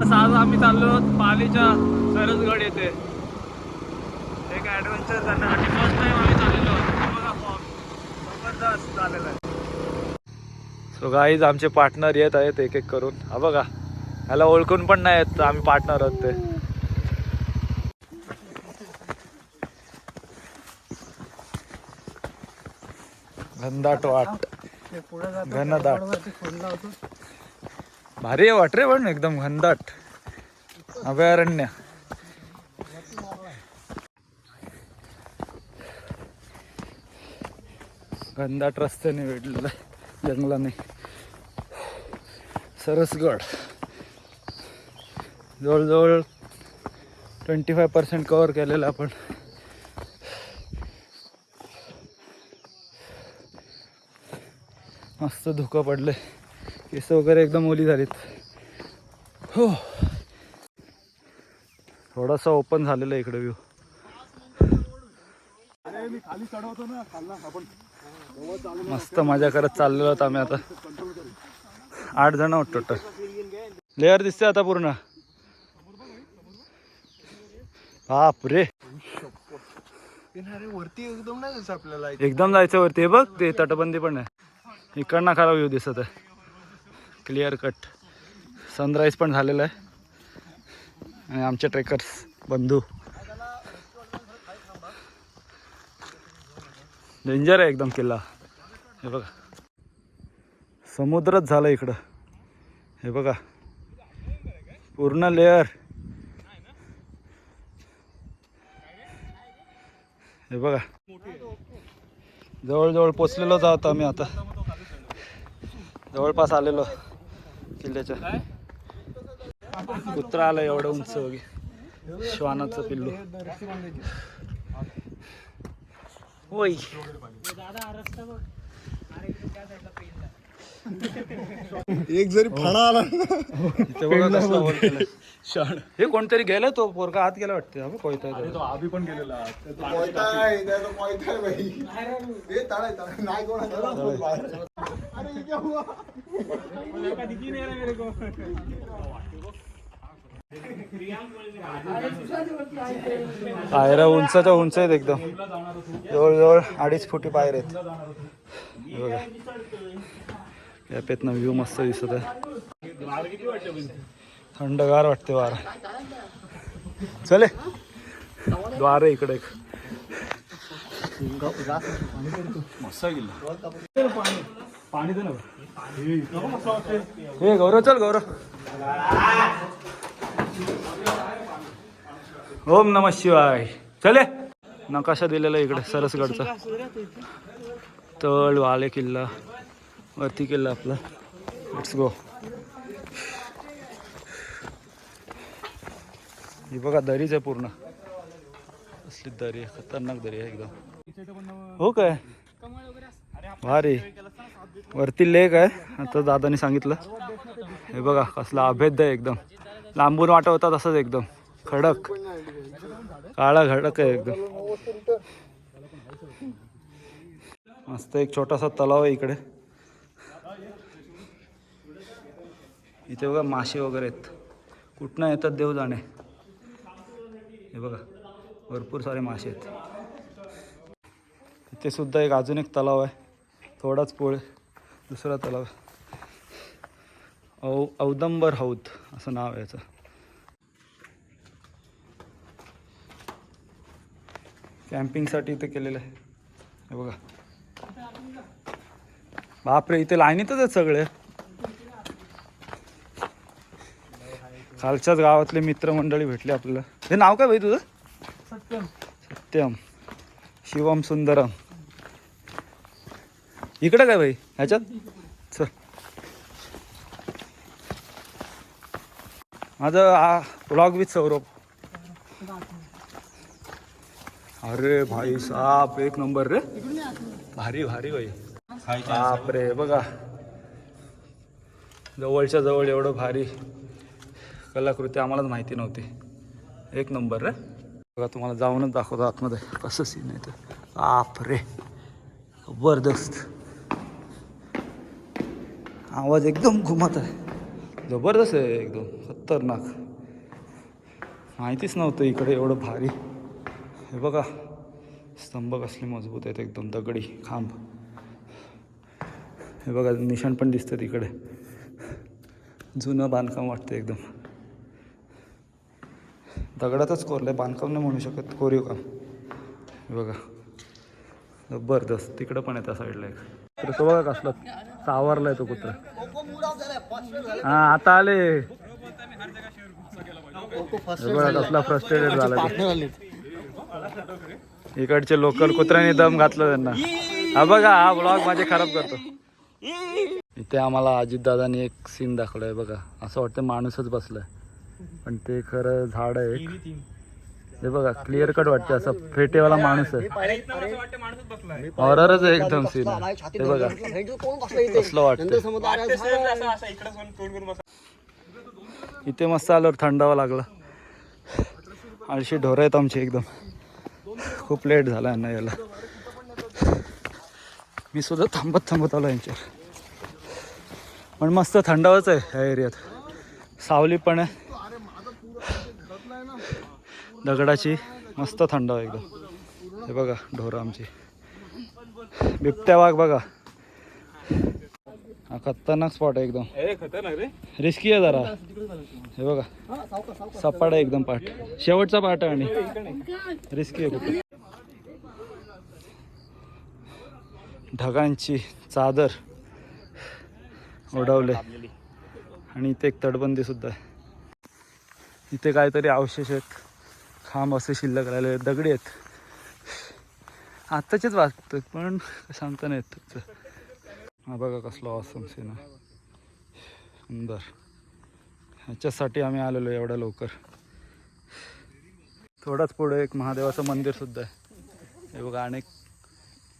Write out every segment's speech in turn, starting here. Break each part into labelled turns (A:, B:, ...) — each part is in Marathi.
A: तसं आज आम्ही चाललो पालीच्या सरसगड येथे. एक ॲडव्हेंचर करण्यासाठी. फर्स्ट टाइम आम्ही चाललेलो. आहोत. बघा fog. जबरदस्त झालेलं आहे. सो गाईज आमचे पार्टनर येत आहेत एक एक करून. हा बघा. ह्याला ओळखून पण नाही येत आम्ही पार्टनर आहोत ते. घनदाट वाट. घनदाट. भारी आहे वाट रे पण एकदम घनदाट. अभयारण्य. घनदाट रस्त्याने वेढलेलं आहे जंगलाने. सरसगड. जवळजवळ ट्वेंटी फाय पर्सेंट कवर केलेलं आपण. मस्त धुकं पडले केस वगैरे एकदम ओली झालीत. हो. थोडासा ओपन झालेला आहे इकडे व्ह्यू. मस्त मजा करत चाललेलो आहोत आम्ही आता. आठ जण आहोत टोटल लेअर दिसते आता पूर्ण. बाप रे
B: वरती एकदम नाही आपल्याला.
A: एकदम जायचं वरती. हे बघ ते तटबंदी पण आहे. इकडनं खरा व्ह्यू दिसत आहे. Clear cut. सनराईज पण झालेलं आहे. आणि आमचे ट्रेकर्स बंधू. डेंजर आहे एकदम किल्ला. हे बघा. समुद्रच झालं इकडं. हे बघा. पूर्ण लेअर हे बघा. जवळजवळ पोचलेलोच आहोत आम्ही आता. जवळपास आलेलो. किल्ल्याच्या. कुत्रा आलं एवढं उंच वगैरे. श्वानाचं पिल्लू. होय.
B: एक जरी फणा आला.
A: हे कोणतरी गेलं तो पोरका आत गेला वाटते. हा बघ कोयता आहे तो.
B: आभी पण गेलेला कोयता आहे त्याचा कोयता आहे बाई हे तळाय तळाय नाही
A: पायऱ्या उंचाच्या उंच आहेत एकदम. जवळजवळ अडीच फुटी पायर आहेत. बघा. कॅपेतनं व्ह्यू मस्त दिसत आहे. थंडगार वाटते वारा. चले द्वार आहे इकडे एक. मस्त गेलं पाणी दे ना हे गौरव चल गौरव. ओम नम शिवाय. चले. नकाशा दिलेला इकडे सरसगडचा. तळ वाले किल्ला वरती किल्ला आपला. लेट्स गो ही बघा दरीच आहे पूर्ण. असली दरी आहे खतरनाक दरी आहे एकदम. हो काय? भारी. वरती लेक आहे. आता दादानी सांगितलं. हे बघा कसला अभेद्य आहे एकदम. लांबून वाटत होता तसंच एकदम. खडक. काळा खडक आहे एकदम. मस्त एक छोटासा तलाव आहे इकडे. इथे बघा मासे वगैरे आहेत. कुठनं येतात देव जाणे. हे बघा भरपूर सारे मासे आहेत. इथे सुद्धा एक अजून एक तलाव आहे. थोडाच पोळ दुसरा तलाव. औ औदंबर हौद असं नाव आहे याचं. कॅम्पिंगसाठी इथे केलेलं आहे. हे बघा. बापरे इथे लाईनीतच आहेत सगळे. खालच्याच गावातले मित्रमंडळी भेटले आपल्याला. हे नाव काय भाई तुझं?
B: सत्यम.
A: सत्यम. शिवम सुंदरम. इकडं काय भाई ह्याच्यात? चल. माझं हा ब्लॉग विथ सौरभ. अरे भाई साप एक नंबर रे. भारी भारी भाई बाप रे बघा. जवळच्या जवळ एवढं भारी कलाकृती आम्हालाच माहिती नव्हती. एक नंबर रे. बघा तुम्हाला जाऊनच दाखवतो आतमध्ये. कसं सीन आहे ते. बाप रे जबरदस्त. आवाज एकदम घुमत आहे. जबरदस्त आहे एकदम खतरनाक. माहितीच नव्हतं इकडे एवढं भारी. हे बघा स्तंभ कसले मजबूत आहेत एकदम दगडी खांब. हे बघा निशाण पण दिसतं तिकडे. जुनं बांधकाम वाटतं एकदम. दगडातच कोरलं आहे बांधकाम नाही म्हणू शकत कोरीव काम. हे बघा जबरदस्त तिकडं पण आहे त्या साईडला एक. तर तो बघा कसला. चावरलाय तो कुत्रा. हा आता आले. कसला फ्रस्ट्रेटेड झाला. इकडचे लोकल कुत्र्याने दम घातलं त्यांना. हा बघा हा ब्लॉग माझे खराब करतो. इथे आम्हाला अजितदादांनी एक सीन दाखवलाय बघा. असं वाटतं माणूसच बसलाय. पण ते खरं झाड आहे एक. हे बघा क्लिअर कट वाटते असं. फेटेवाला माणूस आहे. हॉररच आहे एकदम सीन हे बघा. कसलं वाटतं इथे मस्त आल्यावर थंडावा लागला. आळशी ढोरं आहेत आमची एकदम. खूप लेट झाला यांना यायला. मी सुद्धा थांबत थांबत आलो यांच्यावर. पण मस्त थंडावाच आहे ह्या एरियात. सावली पण आहे. दगडाची मस्त थंडावा एकदम. हे बघा ढोरं आमची. बिबट्या वाघ बघा. हा खतरनाक स्पॉट आहे एकदम. रिस्की आहे जरा. हे बघा. सपाट आहे एकदम पाठ शेवटचा पाठ आहे आणि रिस्की आहे खूप ढगांची चादर ओढवले आणि इथे एक तटबंदी सुद्धा आहे. इथे काहीतरी अवशेष आहेत. खांब असे शिल्लक राहिले आहेत, दगडी आहेत. आत्ताचेच वाटतं पण सांगता नाही येत हा बघा कसला ऑसम सीन सुंदर. ह्याच्यासाठी आम्ही आलेलो एवढ्या लवकर. थोडाच पुढे एक महादेवाचं मंदिर सुद्धा आहे. हे बघा आणि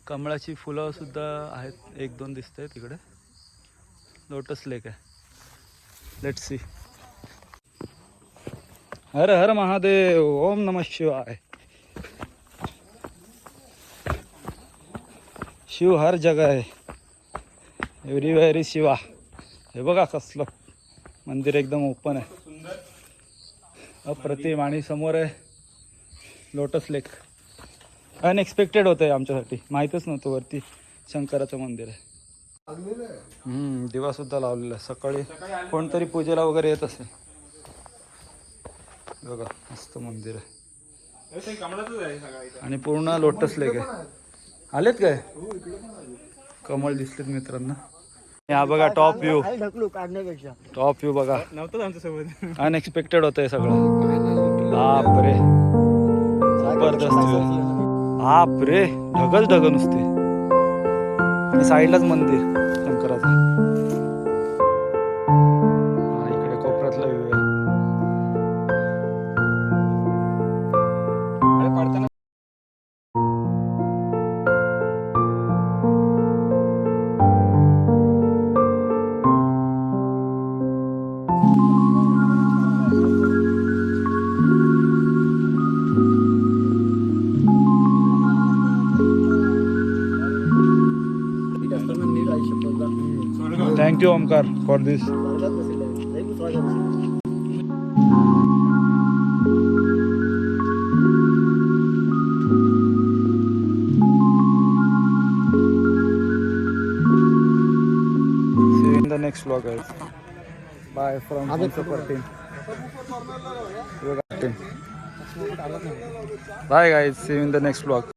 A: कमळाची फुलं सुद्धा आहेत. एक दोन दिसत आहे तिकडे. लोटस लेक आहे. लेट सी हर हर महादेव ओम नम शिवाय। शिव हर जगह आहे एव्हरीवेअर इज शिवा। हे बघा कसलं मंदिर एकदम ओपन आहे. अप्रतिम आणि समोर आहे लोटस लेक. अनएक्सपेक्टेड होतं आहे आमच्यासाठी. माहीतच नव्हतं वरती शंकराचं मंदिर आहे. हम्म, दिवा सुद्धा लावलेला आहे. सकाळी कोणतरी पूजेला वगैरे येत असेल. बघा मस्त मंदिर आहे. आणि पूर्ण लोटस लेक आहे. आलेत काय? कमळ दिसलेत मित्रांना. हा बघा टॉप व्ह्यू
C: ढकलू काढण्यापेक्षा
A: टॉप व्ह्यू बघा.
C: नव्हतं आमच्यासोबत.
A: अनएक्सपेक्टेड होत आहे सगळं. बाप रे जबरदस्त view. बाप रे ढगल ढग नुसते. आणि साईडलाच मंदिर. Thank you Omkar for this you in the next vlog guys. Bye from Super team. Yoga team. Bye